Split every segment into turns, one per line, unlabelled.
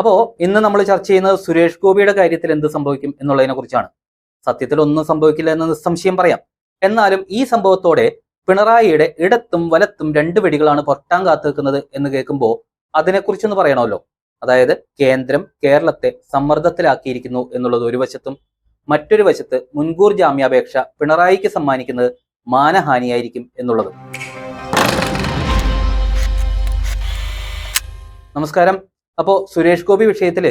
അപ്പോ ഇന്ന് നമ്മൾ ചർച്ച ചെയ്യുന്നത് സുരേഷ് ഗോപിയുടെ കാര്യത്തിൽ എന്ത് സംഭവിക്കും എന്നുള്ളതിനെ കുറിച്ചാണ്. സത്യത്തിൽ ഒന്നും സംഭവിക്കില്ല എന്ന് നിസ്സംശയം പറയാം. എന്നാലും ഈ സംഭവത്തോടെ പിണറായിയുടെ ഇടത്തും വലത്തും രണ്ട് വെടികളാണ് പൊട്ടാൻ കാത്തു നിൽക്കുന്നത് എന്ന് കേൾക്കുമ്പോൾ അതിനെക്കുറിച്ചൊന്ന് പറയണമല്ലോ. അതായത് കേന്ദ്രം കേരളത്തെ സമ്മർദ്ദത്തിലാക്കിയിരിക്കുന്നു എന്നുള്ളത് ഒരു വശത്തും മറ്റൊരു വശത്ത് മുൻകൂർ ജാമ്യാപേക്ഷ പിണറായിക്ക് സമ്മാനിക്കുന്നത് മാനഹാനിയായിരിക്കും എന്നുള്ളതും. നമസ്കാരം. അപ്പോ സുരേഷ് ഗോപി വിഷയത്തിൽ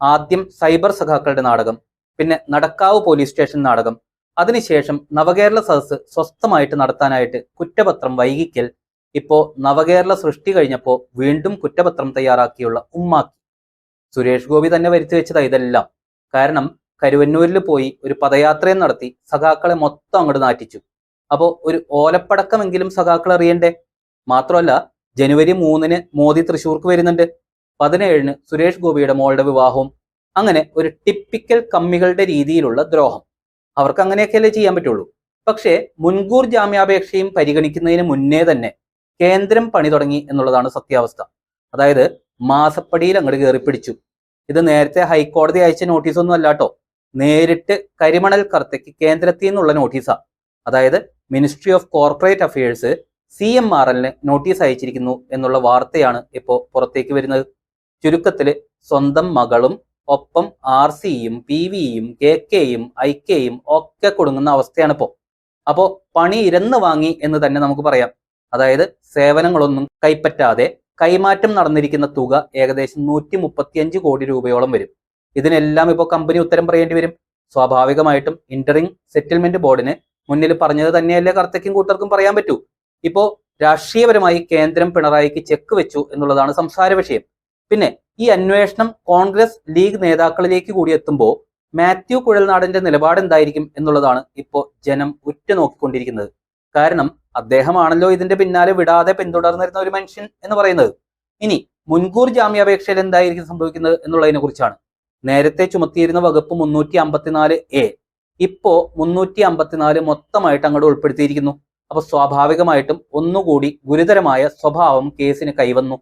ആദ്യം സൈബർ സഖാക്കളുടെ നാടകം പിന്നെ നടക്കാവ് പോലീസ് സ്റ്റേഷൻ നാടകം അതിനുശേഷം നവകേരള സദസ്സ് സ്വസ്ഥമായിട്ട് നടത്താനായിട്ട് കുറ്റപത്രം വൈകിക്കൽ ഇപ്പോ നവകേരള സൃഷ്ടി കഴിഞ്ഞപ്പോ വീണ്ടും കുറ്റപത്രം തയ്യാറാക്കിയുള്ള ഉമ്മാക്കി. സുരേഷ് ഗോപി തന്നെ വരുത്തി വെച്ചതാ ഇതെല്ലാം. കാരണം കരുവന്നൂരിൽ പോയി ഒരു പദയാത്രയും നടത്തി സഖാക്കളെ മൊത്തം അങ്ങോട്ട് നാറ്റിച്ചു. അപ്പോ ഒരു ഓലപ്പടക്കമെങ്കിലും സഖാക്കൾ അറിയണ്ടേ മാത്രമല്ല ജനുവരി മൂന്നിന് മോദി തൃശൂർക്ക് വരുന്നുണ്ട്. പതിനേഴിന് സുരേഷ് ഗോപിയുടെ മോളുടെ വിവാഹവും അങ്ങനെ ഒരു ടിപ്പിക്കൽ കമ്മികളുടെ രീതിയിലുള്ള ദ്രോഹം. അവർക്ക് അങ്ങനെയൊക്കെയല്ലേ ചെയ്യാൻ പറ്റുള്ളൂ. പക്ഷേ മുൻകൂർ ജാമ്യാപേക്ഷയും പരിഗണിക്കുന്നതിന് മുന്നേ തന്നെ കേന്ദ്രം പണി തുടങ്ങി എന്നുള്ളതാണ് സത്യാവസ്ഥ. അതായത് മാസപ്പടിയിൽ അങ്ങോട്ട് കയറി പിടിച്ചു. ഇത് നേരത്തെ ഹൈക്കോടതി അയച്ച നോട്ടീസ് ഒന്നും അല്ലാട്ടോ നേരിട്ട് കരിമണൽ കർത്തയ്ക്ക് കേന്ദ്രത്തിൽ നിന്നുള്ള നോട്ടീസാ. അതായത് ministry of corporate affairs C M R എല്ലിന് നോട്ടീസ് അയച്ചിരിക്കുന്നു എന്നുള്ള വാർത്തയാണ് ഇപ്പോൾ പുറത്തേക്ക് വരുന്നത്. ചുരുക്കത്തിൽ സ്വന്തം മകളും ഒപ്പം ആർ സിയും പി വിയും കെ കെയും ഐ കെയും ഒക്കെ കൊടുങ്ങുന്ന അവസ്ഥയാണ് ഇപ്പോൾ അപ്പോൾ പണി ഇരന്ന് വാങ്ങി എന്ന് തന്നെ നമുക്ക് പറയാം. അതായത് സേവനങ്ങളൊന്നും കൈപ്പറ്റാതെ കൈമാറ്റം നടന്നിരിക്കുന്ന തുക ഏകദേശം നൂറ്റി മുപ്പത്തിയഞ്ച് കോടി രൂപയോളം വരും. ഇതിനെല്ലാം ഇപ്പോൾ കമ്പനി ഉത്തരം പറയേണ്ടി വരും. സ്വാഭാവികമായിട്ടും ഇന്ററിംഗ് സെറ്റിൽമെന്റ് ബോർഡിന് മുന്നിൽ പറഞ്ഞത് തന്നെയല്ലേ കർത്തയ്ക്കും കൂട്ടർക്കും പറയാൻ പറ്റൂ. ഇപ്പോൾ രാഷ്ട്രീയപരമായി കേന്ദ്രം പിണറായിക്ക് ചെക്ക് വെച്ചു എന്നുള്ളതാണ് സംസാര വിഷയം. പിന്നെ ഈ അന്വേഷണം കോൺഗ്രസ് ലീഗ് നേതാക്കളിലേക്ക് കൂടി എത്തുമ്പോൾ മാത്യു കുഴൽനാടിന്റെ നിലപാട് എന്തായിരിക്കും എന്നുള്ളതാണ് ഇപ്പോൾ ജനം ഉറ്റുനോക്കിക്കൊണ്ടിരിക്കുന്നത്. കാരണം അദ്ദേഹമാണല്ലോ ഇതിന്റെ പിന്നാലെ വിടാതെ പിന്തുടർന്നിരുന്ന ഒരു മനുഷ്യൻ എന്ന് പറയുന്നത്. ഇനി മുൻകൂർ ജാമ്യാപേക്ഷയിൽ എന്തായിരിക്കും സംഭവിക്കുന്നത് എന്നുള്ളതിനെ കുറിച്ചാണ്. നേരത്തെ ചുമത്തിയിരുന്ന വകുപ്പ് മുന്നൂറ്റി അമ്പത്തിനാല് എ ഇപ്പോ മുന്നൂറ്റി അമ്പത്തിനാല് മൊത്തമായിട്ട് അങ്ങോട്ട് ഉൾപ്പെടുത്തിയിരിക്കുന്നു. അപ്പൊ സ്വാഭാവികമായിട്ടും ഒന്നുകൂടി ഗുരുതരമായ സ്വഭാവം കേസിന് കൈവന്നു.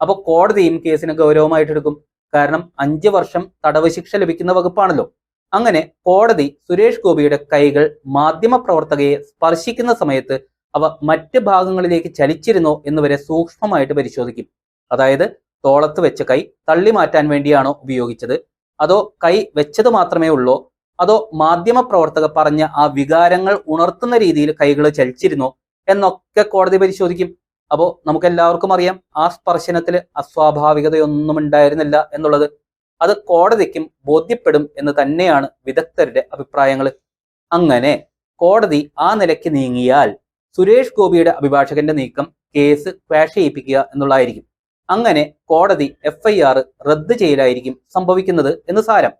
അപ്പൊ കോടതിയും കേസിനെ ഗൗരവമായിട്ട് എടുക്കും കാരണം അഞ്ച് വർഷം തടവ് ശിക്ഷ ലഭിക്കുന്ന വകുപ്പാണല്ലോ. അങ്ങനെ കോടതി സുരേഷ് ഗോപിയുടെ കൈകൾ മാധ്യമപ്രവർത്തകയെ സ്പർശിക്കുന്ന സമയത്ത് അവ മറ്റ് ഭാഗങ്ങളിലേക്ക് ചലിച്ചിരുന്നോ എന്ന് വരെ സൂക്ഷ്മമായിട്ട് പരിശോധിക്കും. അതായത് തോളത്ത് വെച്ച കൈ തള്ളി മാറ്റാൻ വേണ്ടിയാണോ ഉപയോഗിച്ചത്? അതോ കൈ വെച്ചത് മാത്രമേ ഉള്ളോ? അതോ മാധ്യമ പ്രവർത്തകർ പറഞ്ഞ ആ വികാരങ്ങൾ ഉണർത്തുന്ന രീതിയിൽ കൈകൾ ചലിച്ചിരുന്നോ എന്നൊക്കെ കോടതി പരിശോധിക്കും. അപ്പോൾ നമുക്കെല്ലാവർക്കും അറിയാം ആ സ്പർശനത്തിൽ അസ്വാഭാവികതയൊന്നും ഉണ്ടായിരുന്നില്ല എന്നുള്ളത്. അത് കോടതിക്കും ബോധ്യപ്പെടും എന്ന് തന്നെയാണ് വിദഗ്ധരുടെ അഭിപ്രായങ്ങൾ അങ്ങനെ കോടതി ആ നിലയ്ക്ക് നീങ്ങിയാൽ സുരേഷ് ഗോപിയുടെ അഭിഭാഷകന്റെ നീക്കം കേസ് ക്വാഷ് ചെയ്യിപ്പിക്കുക എന്നുള്ളതായിരിക്കും. അങ്ങനെ കോടതി എഫ് റദ്ദ് ചെയ്യലായിരിക്കും സംഭവിക്കുന്നത് എന്ന് സാരം.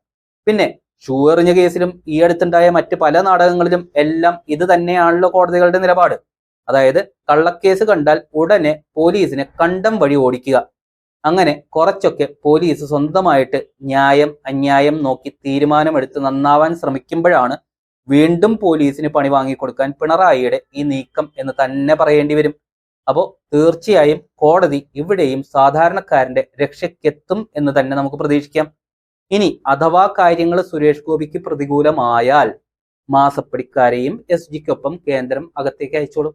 പിന്നെ ഷൂ എറിഞ്ഞ കേസിലും ഈ അടുത്തുണ്ടായ മറ്റ് പല നാടകങ്ങളിലും എല്ലാം ഇത് തന്നെയാണല്ലോ കോടതികളുടെ നിലപാട്. അതായത് കള്ളക്കേസ് കണ്ടാൽ ഉടനെ പോലീസിനെ കണ്ടം വഴി ഓടിക്കുക. അങ്ങനെ കുറച്ചൊക്കെ പോലീസ് സ്വന്തമായിട്ട് ന്യായം അന്യായം നോക്കി തീരുമാനമെടുത്ത് നന്നാവാൻ ശ്രമിക്കുമ്പോഴാണ് വീണ്ടും പോലീസിന് പണി വാങ്ങിക്കൊടുക്കാൻ പിണറായിയുടെ ഈ നീക്കം എന്ന് തന്നെ പറയേണ്ടി വരും. അപ്പോൾ തീർച്ചയായും കോടതി ഇവിടെയും സാധാരണക്കാരന്റെ രക്ഷയ്ക്കെത്തും എന്ന് തന്നെ നമുക്ക് പ്രതീക്ഷിക്കാം. ഇനി അഥവാ കാര്യങ്ങൾ സുരേഷ് ഗോപിക്ക് പ്രതികൂലമായാൽ മാസപ്പടിക്കാരെയും എസ് ജിക്കൊപ്പം കേന്ദ്രം അകത്തേക്ക് അയച്ചോളും.